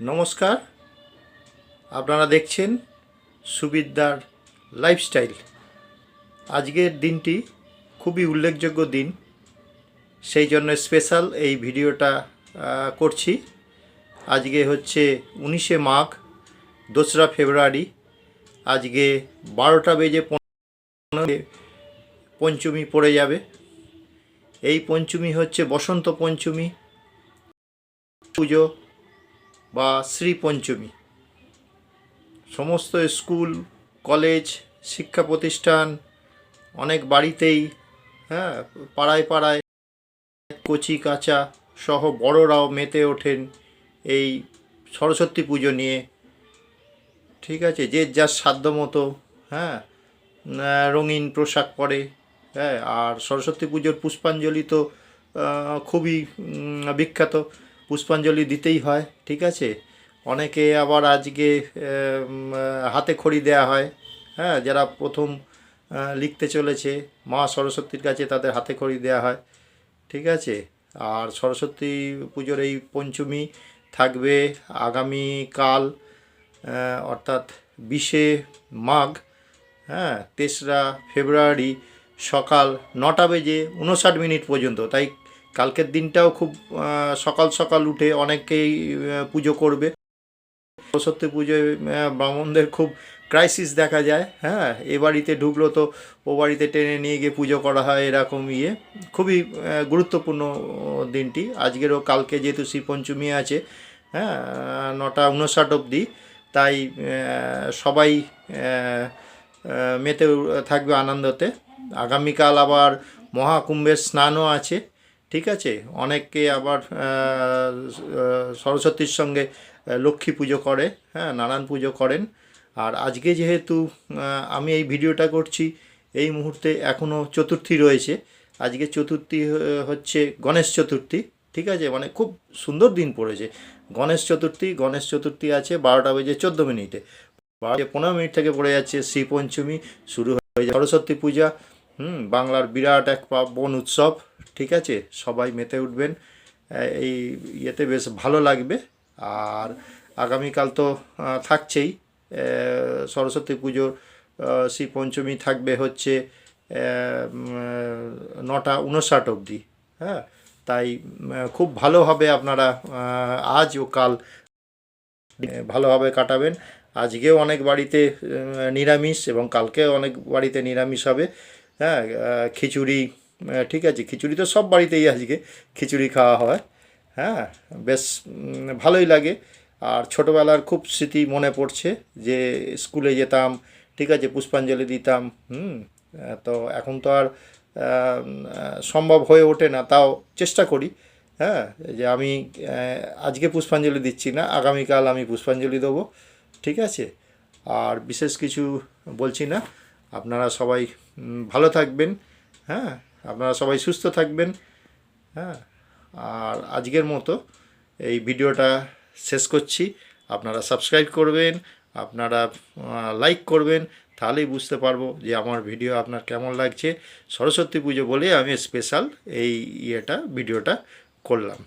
নমস্কার। আপনারা দেখছেন সুবিদ্যার লাইফস্টাইল। আজকের দিনটি খুবই উল্লেখযোগ্য দিন। সেই জন্য স্পেশাল এই ভিডিওটা করছি। আজকে হচ্ছে উনিশে মাঘ, দোসরা ফেব্রুয়ারি। আজকে বারোটা বেজে পঞ্চমী পড়ে যাবে। এই পঞ্চমী হচ্ছে বসন্ত পঞ্চমী। পুজো বা শ্রী পঞ্চমী। সমস্ত স্কুল, কলেজ, শিক্ষা প্রতিষ্ঠান অনেক বাড়িতেই হ্যাঁ পাড়ায় পাড়ায় কচি, কাঁচা সহ বড়রাও মেতে ওঠেন এই সরস্বতী পুজো নিয়ে। ঠিক আছে? যে যার সাধ্য মতো হ্যাঁ রঙিন পোশাক পরে হ্যাঁ আর সরস্বতী পুজোর পুষ্পাঞ্জলি তো খুবই বিখ্যাত। পুষ্পাঞ্জলি দিতেই হয় ঠিক আছে? অনেকে আবার আজকে হাতে খড়ি দেয়া হয় হ্যাঁ? যারা প্রথম লিখতে চলেছে মা সরস্বতীর কাছে তাদের হাতে খড়ি দেয়া হয় ঠিক আছে? আর সরস্বতী পুজোর এই পঞ্চমী থাকবে আগামীকাল আহ, অর্থাৎ বিশে মাঘ হ্যাঁ? তেসরা ফেব্রুয়ারি সকাল নটা বেজে উনষাট মিনিট পর্যন্ত তাই কালকের দিনটাও খুব সকাল সকাল উঠে অনেকেই পুজো করবে। সরস্বতী পুজোয় ব্রাহ্মণদের খুব ক্রাইসিস দেখা যায় হ্যাঁ? এ বাড়িতে ঢুকলো তো ও বাড়িতে টেনে নিয়ে গিয়ে পুজো করা হয়, এরকম ইয়ে। খুবই গুরুত্বপূর্ণ দিনটি। আজকেরও কালকে যেহেতু শ্রী পঞ্চমী আছে হ্যাঁ নটা উনষাট অবধি, তাই সবাই মেতে থাকবে আনন্দতে। আগামীকাল আবার মহাকুম্ভের স্নানও আছে। ঠিক আছে? অনেকে আবার সরস্বতীর সঙ্গে লক্ষ্মী পুজো করে হ্যাঁ নারায়ণ পুজো করেন। আর আজকে যেহেতু আমি এই ভিডিওটা করছি, এই মুহূর্তে এখনও চতুর্থী রয়েছে। আজকে চতুর্থী হচ্ছে গণেশ চতুর্থী, ঠিক আছে? মানে খুব সুন্দর দিন পড়েছে। গণেশ চতুর্থী গণেশ চতুর্থী আছে বারোটা বেজে চোদ্দ মিনিটে। বারো পনেরো মিনিট থেকে পড়ে যাচ্ছে শ্রী পঞ্চমী শুরু হয়ে সরস্বতী পূজা হুম, বাংলার বিরাট এক পার্বণ উৎসব, ঠিক আছে? সবাই মেতে উঠবেন। এই ইয়েতে বেশ ভালো লাগবে। আর আগামীকাল তো থাকছেই। সরস্বতী পুজোর শ্রী পঞ্চমী থাকবে হচ্ছে নটা উনষাট অবধি। হ্যাঁ? তাই খুব ভালোভাবে আপনারা আজ ও কাল। ভালোভাবে কাটাবেন। আজকেও অনেক বাড়িতে নিরামিষ এবং কালকেও অনেক বাড়িতে নিরামিষ হবে। হ্যাঁ খিচুড়ি ঠিক আছে, খিচুড়ি তো সব বাড়িতেই আজকে খিচুড়ি খাওয়া হয় হ্যাঁ বেশ ভালোই লাগে। আর ছোটোবেলার খুব স্মৃতি মনে পড়ছে যে স্কুলে যেতাম, ঠিক আছে, পুষ্পাঞ্জলি দিতাম, হুম তো এখন তো আর সম্ভব হয়ে ওঠে না, তাও চেষ্টা করি হ্যাঁ যে আমি আজকে পুষ্পাঞ্জলি দিচ্ছি না, আগামীকাল আমি পুষ্পাঞ্জলি দেবো, ঠিক আছে। আর বিশেষ কিছু বলছি না আপনারা সবাই ভালো থাকবেন হ্যাঁ? আপনারা সবাই সুস্থ থাকবেন হ্যাঁ? আর আজকের মতো এই ভিডিওটা শেষ করছি। আপনারা সাবস্ক্রাইব করবেন, আপনারা লাইক করবেন, তাহলেই বুঝতে পারব যে আমার ভিডিও আপনার কেমন লাগছে। সরস্বতী পুজো বলে আমি স্পেশাল এই ইয়েটা, ভিডিওটা করলাম।